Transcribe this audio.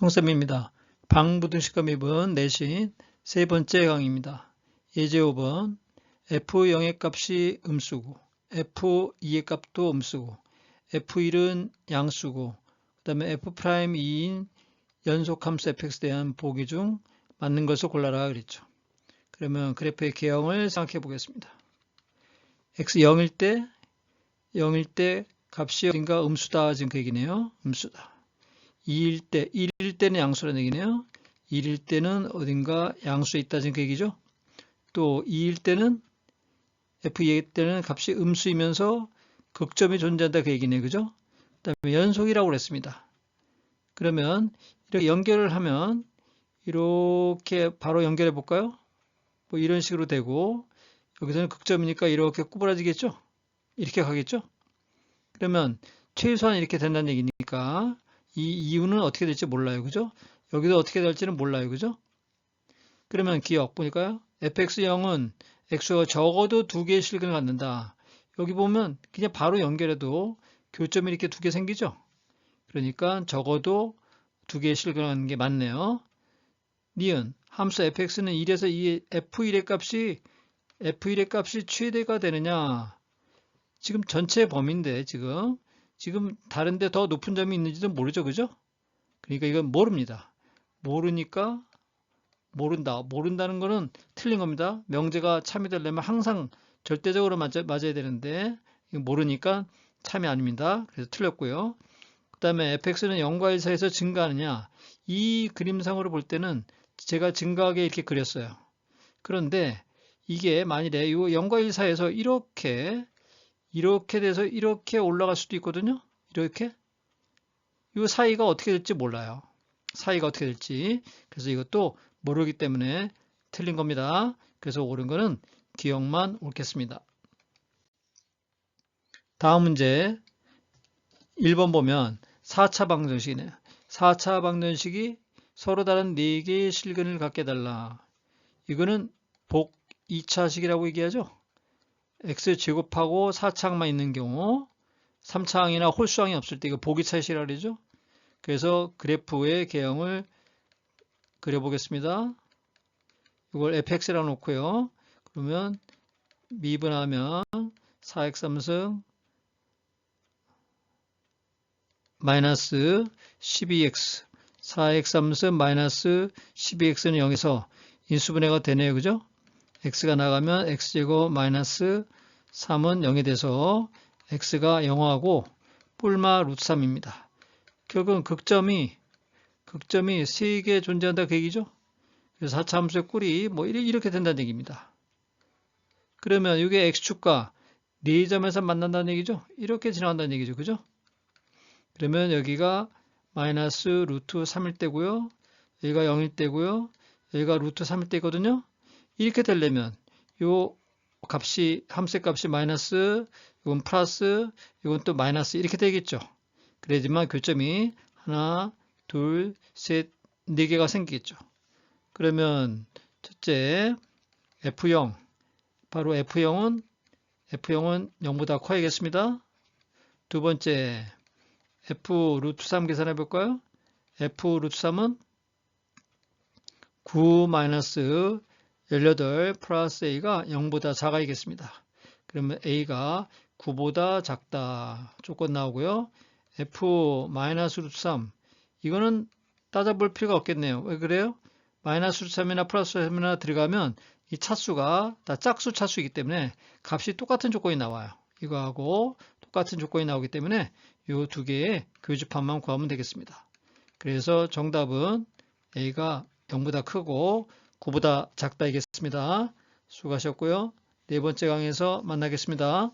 형쌤입니다. 방부등식과 미분 내신 세 번째 강의입니다. 예제 5번 f0의 값이 음수고 f2의 값도 음수고 f1은 양수고 그 다음에 f'2인 연속함수 fx에 대한 보기 중 맞는 것을 골라라 그랬죠. 그러면 그래프의 개형을 생각해 보겠습니다. x 0일 때 0일 때 값이 어딘가 음수다 지금 그 얘기네요. 음수다. 2일 때, 1일 때는 양수라는 얘기네요. 1일 때는 어딘가 양수에 있다 지금 그 얘기죠. 또 2일 때는 f2일 때는 값이 음수이면서 극점이 존재한다 그 얘기네요. 그죠? 그 다음에 연속이라고 그랬습니다. 그러면 이렇게 연결을 하면 이렇게 바로 연결해 볼까요? 뭐 이런 식으로 되고 여기서는 극점이니까 이렇게 구부러지겠죠? 이렇게 가겠죠? 그러면 최소한 이렇게 된다는 얘기니까 이 이유는 어떻게 될지 몰라요. 그죠? 여기도 어떻게 될지는 몰라요. 그죠? 그러면 기억 보니까요. fx0은 x가 적어도 두 개의 실근을 갖는다. 여기 보면 그냥 바로 연결해도 교점이 이렇게 두 개 생기죠? 그러니까 적어도 두 개의 실근을 갖는 게 맞네요. 니은 함수 fx는 1에서 이 f1의 값이 f1의 값이 최대가 되느냐 지금 전체 범위인데 지금 지금 다른데 더 높은 점이 있는지도 모르죠 그죠? 그러니까 이건 모릅니다. 모르니까 모른다. 모른다는 거는 틀린 겁니다. 명제가 참여되려면 항상 절대적으로 맞아, 맞아야 되는데 모르니까 참여 아닙니다. 그래서 틀렸고요. 그 다음에 fx는 0과 1 사이에서 증가하느냐? 이 그림상으로 볼 때는 제가 증가하게 이렇게 그렸어요. 그런데 이게 만일에 이 0과 1 사이에서 이렇게 이렇게 돼서 이렇게 올라갈 수도 있거든요. 이렇게 이 사이가 어떻게 될지 몰라요. 사이가 어떻게 될지 그래서 이것도 모르기 때문에 틀린 겁니다. 그래서 옳은 거는 기억만 옳겠습니다. 다음 문제 1번 보면 4차 방정식이네요. 4차 방정식이 서로 다른 4개의 실근을 갖게 달라. 이거는 복 2차식이라고 얘기하죠. X 제곱하고 4차항만 있는 경우 3차항이나 홀수항이 없을 때 이거 복 2차식이라고 그러죠. 그래서 그래프의 개형을 그려보겠습니다. 이걸 fx라고 놓고요. 그러면 미분하면 4x 3승 마이너스 12x 4x 3승 마이너스 12x는 0에서 인수분해가 되네요. 그죠? X가 나가면 x제곱 마이너스 3은 0이 돼서 x가 0하고 뿔마 루트 3입니다. 결국은 극점이 극점이 3개 존재한다 그 얘기죠? 그래서 4차 함수의 꿀이 뭐 이렇게 된다는 얘기입니다. 그러면 이게 x축과 4점에서 만난다는 얘기죠? 이렇게 지나간다는 얘기죠. 그죠? 그러면 여기가 마이너스 루트 3일 때고요. 여기가 0일 때고요. 여기가 루트 3일 때거든요. 이렇게 되려면 요 값이 함수의 값이 마이너스 이건 플러스 이건 또 마이너스 이렇게 되겠죠. 그래야지만 교점이 하나 둘 셋 네 개가 생기겠죠. 그러면 첫째 F0 바로 F0은 F0은 0보다 커야겠습니다. 두 번째 f 루트 3 계산해 볼까요? f 루트 3은 9 마이너스 18 플러스 a가 0보다 작아야겠습니다. 그러면 a가 9보다 작다 조건 나오고요. f 마이너스 루트 3 이거는 따져볼 필요가 없겠네요. 왜 그래요? 마이너스 루트 3이나 플러스 3이나 들어가면 이 차수가 다 짝수 차수이기 때문에 값이 똑같은 조건이 나와요. 이거하고 똑같은 조건이 나오기 때문에 이 두 개의 교집합만 구하면 되겠습니다. 그래서 정답은 A가 0보다 크고 9보다 작다이겠습니다. 수고하셨고요. 네 번째 강에서 만나겠습니다.